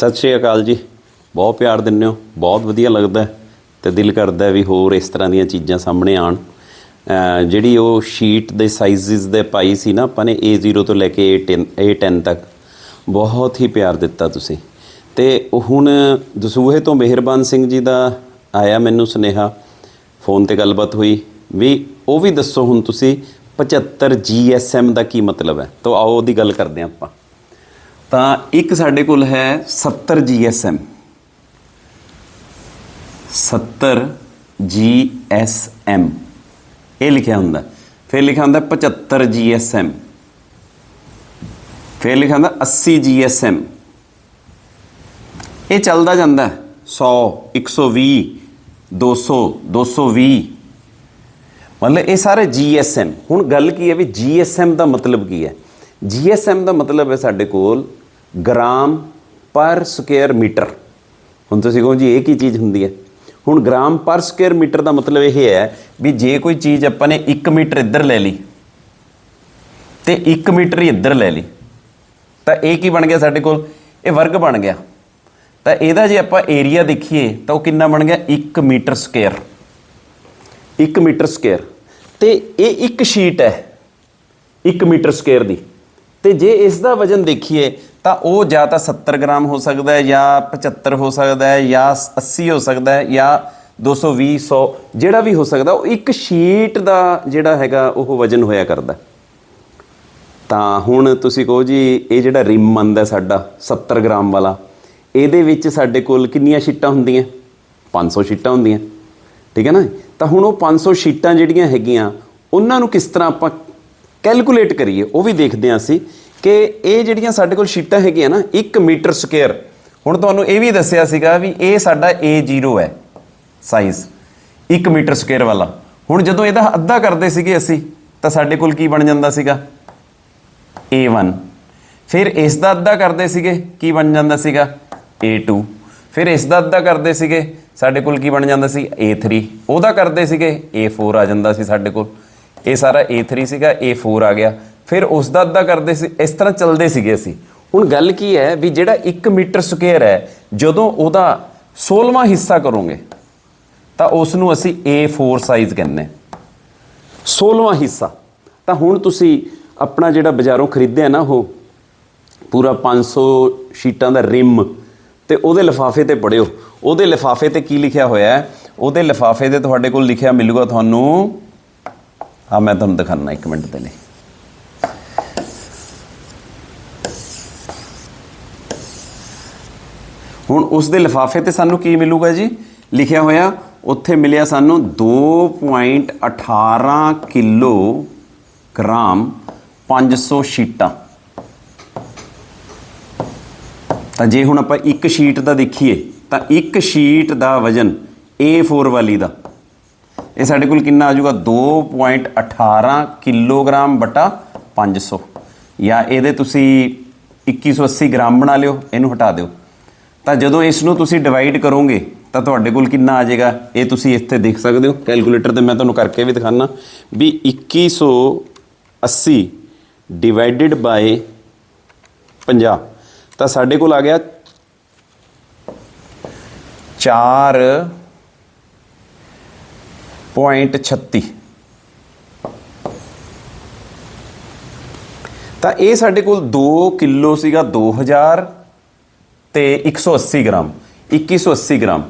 ਸਤਿ ਸ਼੍ਰੀ ਅਕਾਲ ਜੀ। ਬਹੁਤ ਪਿਆਰ ਦਿੰਦੇ ਹੋ, ਬਹੁਤ ਵਧੀਆ ਲੱਗਦਾ ਹੈ ਤੇ ਦਿਲ ਕਰਦਾ ਵੀ ਹੋਰ ਇਸ ਤਰ੍ਹਾਂ ਦੀਆਂ ਚੀਜ਼ਾਂ ਸਾਹਮਣੇ ਆਣ ਜਿਹੜੀ ਉਹ ਸ਼ੀਟ ਦੇ ਸਾਈਜ਼ਸ ਦੇ ਪਾਈ ਸੀ ਨਾ, ਆਪਾਂ ਨੇ A0 ਤੋਂ ਲੈ ਕੇ A10 A10 ਤੱਕ, ਬਹੁਤ ਹੀ ਪਿਆਰ ਦਿੱਤਾ ਤੁਸੀਂ। ਤੇ ਹੁਣ ਦਸੂਹੇ ਤੋਂ ਮਿਹਰਬਾਨ ਸਿੰਘ ਜੀ ਦਾ ਆਇਆ ਮੈਨੂੰ ਸੁਨੇਹਾ, ਫੋਨ ਤੇ ਗੱਲਬਾਤ ਹੋਈ ਵੀ ਉਹ ਵੀ ਦੱਸੋ ਹੁਣ ਤੁਸੀਂ 75 GSM ਦਾ ਕੀ ਮਤਲਬ ਹੈ? ਤਾਂ ਆਓ ਉਹਦੀ ਗੱਲ ਕਰਦੇ ਹਾਂ ਆਪਾਂ। ਤਾਂ ਇੱਕ ਸਾਡੇ ਕੋਲ ਹੈ 70 GSM 70 GSM ਇਹ ਲਿਖਿਆ ਹੁੰਦਾ। ਫਿਰ ਲਿਖਿਆ ਹੁੰਦਾ 75 GSM ਫਿਰ ਲਿਖਿਆ ਹੁੰਦਾ 80 GSM ਇਹ ਚੱਲਦਾ ਜਾਂਦਾ ਹੈ। 100 120 200 220 ਮਤਲਬ ਇਹ ਸਾਰੇ GSM ਹੁਣ ਗੱਲ ਕੀ ਹੈ ਵੀ GSM ਦਾ ਮਤਲਬ ਕੀ ਹੈ? GSM ਦਾ ਮਤਲਬ ਹੈ ਸਾਡੇ ਕੋਲ ਗ੍ਰਾਮ ਪਰ ਸਕੁਅਰ ਮੀਟਰ। ਹੁਣ ਤੁਸੀਂ ਕਹੋ ਜੀ, ਇਹ ਕੀ ਚੀਜ਼ ਹੁੰਦੀ ਹੈ? ਹੁਣ ਗ੍ਰਾਮ ਪਰ ਸਕੁਅਰ ਮੀਟਰ ਦਾ ਮਤਲਬ ਇਹ ਹੈ ਵੀ ਜੇ ਕੋਈ ਚੀਜ਼ ਆਪਾਂ ਨੇ 1 ਮੀਟਰ ਇੱਧਰ ਲੈ ਲਈ ਤੇ 1 ਮੀਟਰ ਹੀ ਇੱਧਰ ਲੈ ਲਈ, ਤਾਂ ਇਹ ਕੀ ਬਣ ਗਿਆ ਸਾਡੇ ਕੋਲ? ਇਹ ਵਰਗ ਬਣ ਗਿਆ। ਤਾਂ ਇਹਦਾ ਜੇ ਆਪਾਂ ਏਰੀਆ ਦੇਖੀਏ, ਤਾਂ ਉਹ ਕਿੰਨਾ ਬਣ ਗਿਆ? 1 ਮੀਟਰ ਸਕੁਅਰ। 1 metre square. ਤੇ ਇਹ ਇੱਕ ਸ਼ੀਟ ਹੈ 1 ਮੀਟਰ ਸਕੁਅਰ ਦੀ। ਤੇ ਜੇ ਇਸ ਦਾ ਵਜਨ ਦੇਖੀਏ, ਤਾਂ ਉਹ ਜਾਂ ਤਾਂ 70 ਗ੍ਰਾਮ ਹੋ ਸਕਦਾ ਹੈ, ਜਾਂ 75 ਹੋ ਸਕਦਾ ਹੈ, ਜਾਂ 80 ਹੋ ਸਕਦਾ ਹੈ, ਜਾਂ 220 100 ਜਿਹੜਾ ਵੀ ਹੋ ਸਕਦਾ, ਉਹ ਇੱਕ ਸ਼ੀਟ ਦਾ ਜਿਹੜਾ ਹੈਗਾ, ਉਹ ਵਜਨ ਹੋਇਆ ਕਰਦਾ ਤਾਂ ਹੁਣ ਤੁਸੀਂ ਕਹੋ ਜੀ, ਇਹ ਜਿਹੜਾ ਰਿਮ ਆਂਦਾ ਸਾਡਾ 70 ਗ੍ਰਾਮ ਵਾਲਾ, ਇਹਦੇ ਵਿੱਚ ਸਾਡੇ ਕੋਲ ਕਿੰਨੀਆਂ ਸ਼ੀਟਾਂ ਹੁੰਦੀਆਂ? 500 ਸ਼ੀਟਾਂ ਹੁੰਦੀਆਂ। ਠੀਕ ਹੈ ਨਾ? ਤਾਂ ਹੁਣ ਉਹ 500 ਸ਼ੀਟਾਂ ਜਿਹੜੀਆਂ ਹੈਗੀਆਂ, ਉਹਨਾਂ ਨੂੰ ਕਿਸ ਤਰ੍ਹਾਂ ਆਪਾਂ ਕੈਲਕੂਲੇਟ ਕਰੀਏ, ਉਹ ਵੀ ਦੇਖਦੇ ਹਾਂ ਅਸੀਂ ਕਿ ਇਹ ਜਿਹੜੀਆਂ ਸਾਡੇ ਕੋਲ ਸ਼ੀਟਾਂ ਹੈਗੀਆਂ ਨਾ 1 ਮੀਟਰ ਸਕੁਅਰ। ਹੁਣ ਤੁਹਾਨੂੰ ਇਹ ਵੀ ਦੱਸਿਆ ਸੀਗਾ ਵੀ ਇਹ ਸਾਡਾ A0 ਹੈ ਸਾਈਜ਼ 1 ਮੀਟਰ ਸਕੁਅਰ ਵਾਲਾ। ਹੁਣ ਜਦੋਂ ਇਹਦਾ ਅੱਧਾ ਕਰਦੇ ਸੀਗੇ ਅਸੀਂ, ਤਾਂ ਸਾਡੇ ਕੋਲ ਕੀ ਬਣ ਜਾਂਦਾ ਸੀਗਾ? A1 ਫਿਰ ਇਸ ਦਾ ਅੱਧਾ ਕਰਦੇ ਸੀਗੇ, ਕੀ ਬਣ ਜਾਂਦਾ ਸੀਗਾ? A2 ਫਿਰ ਇਸ ਦਾ ਅੱਧਾ ਕਰਦੇ ਸੀਗੇ, ਸਾਡੇ ਕੋਲ ਕੀ ਬਣ ਜਾਂਦਾ ਸੀ? A3 ਉਹਦਾ ਕਰਦੇ ਸੀਗੇ A4 ਆ ਜਾਂਦਾ ਸੀ ਸਾਡੇ ਕੋਲ। ਇਹ ਸਾਰਾ A3 ਸੀਗਾ A4 ਆ ਗਿਆ। ਫਿਰ ਉਸ ਦਾ ਅੱਧਾ ਕਰਦੇ ਸੀ, ਇਸ ਤਰ੍ਹਾਂ ਚੱਲਦੇ ਸੀਗੇ ਅਸੀਂ। ਹੁਣ ਗੱਲ ਕੀ ਹੈ ਵੀ ਜਿਹੜਾ 1 ਮੀਟਰ ਸਕੁਅਰ ਹੈ, ਜਦੋਂ ਉਹਦਾ 16ਵਾਂ ਹਿੱਸਾ ਕਰੋਗੇ, ਤਾਂ ਉਸ ਨੂੰ ਅਸੀਂ A4 ਸਾਈਜ਼ ਕਹਿੰਦੇ ਹਾਂ। 16ਵਾਂ ਹਿੱਸਾ। ਤਾਂ ਹੁਣ ਤੁਸੀਂ ਆਪਣਾ ਜਿਹੜਾ ਬਾਜ਼ਾਰੋਂ ਖਰੀਦਿਆ ਨਾ ਉਹ, ਪੂਰਾ 500 ਸ਼ੀਟਾਂ ਦਾ ਰਿਮ, ਤੇ ਉਹਦੇ ਲਿਫਾਫੇ ਤੇ ਪੜਿਓ ਉਹਦੇ ਲਿਫਾਫੇ ਤੇ ਕੀ ਲਿਖਿਆ ਹੋਇਆ ਹੈ? ਉਹਦੇ ਲਿਫਾਫੇ ਤੇ ਤੁਹਾਡੇ ਕੋਲ ਲਿਖਿਆ ਮਿਲੂਗਾ ਤੁਹਾਨੂੰ ਆ ਮੈਂ ਤੁਹਾਨੂੰ ਦਿਖਾਣਾ ਇੱਕ ਮਿੰਟ ਦੇ ਲਈ। ਹੁਣ ਉਸ ਦੇ ਲਿਫਾਫੇ ਤੇ ਸਾਨੂੰ ਕੀ ਮਿਲੂਗਾ ਜੀ? ਲਿਖਿਆ ਹੋਇਆ, ਉੱਥੇ ਮਿਲਿਆ ਸਾਨੂੰ 2.18 ਕਿਲੋ ਗ੍ਰਾਮ 500 ਸ਼ੀਟਾਂ। ਤਾਂ ਜੇ ਹੁਣ ਆਪਾਂ ਇੱਕ ਸ਼ੀਟ ਦਾ ਦੇਖੀਏ, ਤਾਂ ਇੱਕ ਸ਼ੀਟ ਦਾ ਵਜਨ A4 ਵਾਲੀ ਦਾ ਇਹ ਸਾਡੇ ਕੋਲ ਕਿੰਨਾ ਆ ਜਾਊਗਾ? 2.18 ਕਿਲੋਗ੍ਰਾਮ ਬਟਾ 500 ਜਾਂ ਇਹਦੇ ਤੁਸੀਂ 2180 ਗ੍ਰਾਮ ਬਣਾ ਲਿਓ, ਇਹਨੂੰ ਹਟਾ ਦਿਓ। ਤਾਂ ਜਦੋਂ ਇਸ ਨੂੰ ਤੁਸੀਂ ਡਿਵਾਈਡ ਕਰੋਗੇ, ਤਾਂ ਤੁਹਾਡੇ ਕੋਲ ਕਿੰਨਾ ਆ ਜਾਏਗਾ? ਇਹ ਤੁਸੀਂ ਇੱਥੇ ਦੇਖ ਸਕਦੇ ਹੋ। ਕੈਲਕੂਲੇਟਰ ਤੇ ਮੈਂ ਤੁਹਾਨੂੰ ਕਰਕੇ ਵੀ ਦਿਖਾਣਾ ਵੀ 2180 ਡਿਵਾਈਡਡ ਬਾਈ 50 ਤਾਂ ਸਾਡੇ ਕੋਲ ਆ ਗਿਆ 4.36 ਤਾਂ ਇਹ ਸਾਡੇ ਕੋਲ 2 ਕਿਲੋ ਸੀਗਾ 2000 ਤੇ 180 ਗ੍ਰਾਮ 2180 ਗ੍ਰਾਮ।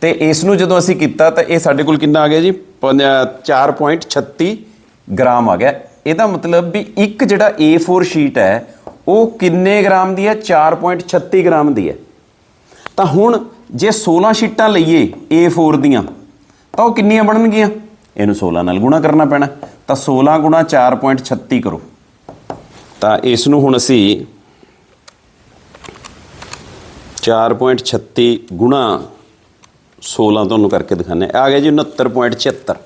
ਤੇ ਇਸ ਨੂੰ ਜਦੋਂ ਅਸੀਂ ਕੀਤਾ ਤਾਂ ਇਹ ਸਾਡੇ ਕੋਲ ਕਿੰਨਾ ਆ ਗਿਆ ਜੀ? ਪੰਜ- 4.36 ਗ੍ਰਾਮ ਆ ਗਿਆ। ਇਹਦਾ ਮਤਲਬ ਵੀ ਇੱਕ ਜਿਹੜਾ A4 ਸ਼ੀਟ ਹੈ, ਉਹ ਕਿੰਨੇ ਗ੍ਰਾਮ ਦੀ ਹੈ? 4.36 ਗ੍ਰਾਮ ਦੀ ਹੈ। ਤਾਂ ਹੁਣ ਜੇ 16 ਸ਼ੀਟਾਂ ਲਈਏ A4 ਦੀਆਂ ਤਾਂ ਉਹ ਕਿੰਨੀਆਂ ਬਣਨਗੀਆਂ? ਇਹਨੂੰ 16 ਨਾਲ ਗੁਣਾ ਕਰਨਾ ਪੈਣਾ। ਤਾਂ 16 ਗੁਣਾ 4.36 ਕਰੋ। ਤਾਂ ਇਸ ਨੂੰ ਹੁਣ ਅਸੀਂ 4.36 ਗੁਣਾ 16 ਤੁਹਾਨੂੰ ਕਰਕੇ ਦਿਖਾਣੇ ਆ ਗਿਆ ਜੀ 69.76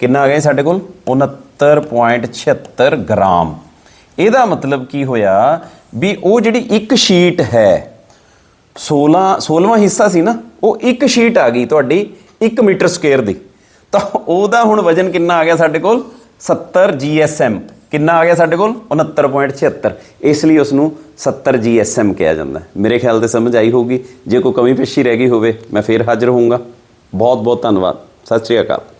ਕਿੰਨਾ ਆ ਗਿਆ ਜੀ ਸਾਡੇ ਕੋਲ? 69.76 ਗ੍ਰਾਮ। ਇਹਦਾ ਮਤਲਬ ਕੀ ਹੋਇਆ ਵੀ ਉਹ ਜਿਹੜੀ ਇੱਕ ਸ਼ੀਟ ਹੈ 16 16ਵਾਂ ਹਿੱਸਾ ਸੀ ਨਾ, ਉਹ ਇੱਕ ਸ਼ੀਟ ਆ ਗਈ ਤੁਹਾਡੀ। 1 ਮੀਟਰ ਸਕੁਅਰ ਦੀ। ਤਾਂ ਉਹਦਾ ਹੁਣ ਵਜਨ ਕਿੰਨਾ ਆ ਗਿਆ ਸਾਡੇ ਕੋਲ? 70 GSM ਕਿੰਨਾ ਆ ਗਿਆ ਸਾਡੇ ਕੋਲ? 69.76 ਇਸ ਲਈ ਉਸ ਨੂੰ 70 GSM ਕਿਹਾ ਜਾਂਦਾ ਮੇਰੇ ਖਿਆਲ ਤੇ ਸਮਝ ਆਈ ਹੋਊਗੀ। ਜੇ ਕੋਈ ਕਮੀ ਪੇਸ਼ੀ ਰਹਿ ਗਈ ਹੋਵੇ, ਮੈਂ ਫੇਰ ਹਾਜ਼ਰ ਹੋਊਂਗਾ। ਬਹੁਤ ਬਹੁਤ ਧੰਨਵਾਦ। ਸਤਿ ਸ਼੍ਰੀ ਅਕਾਲ।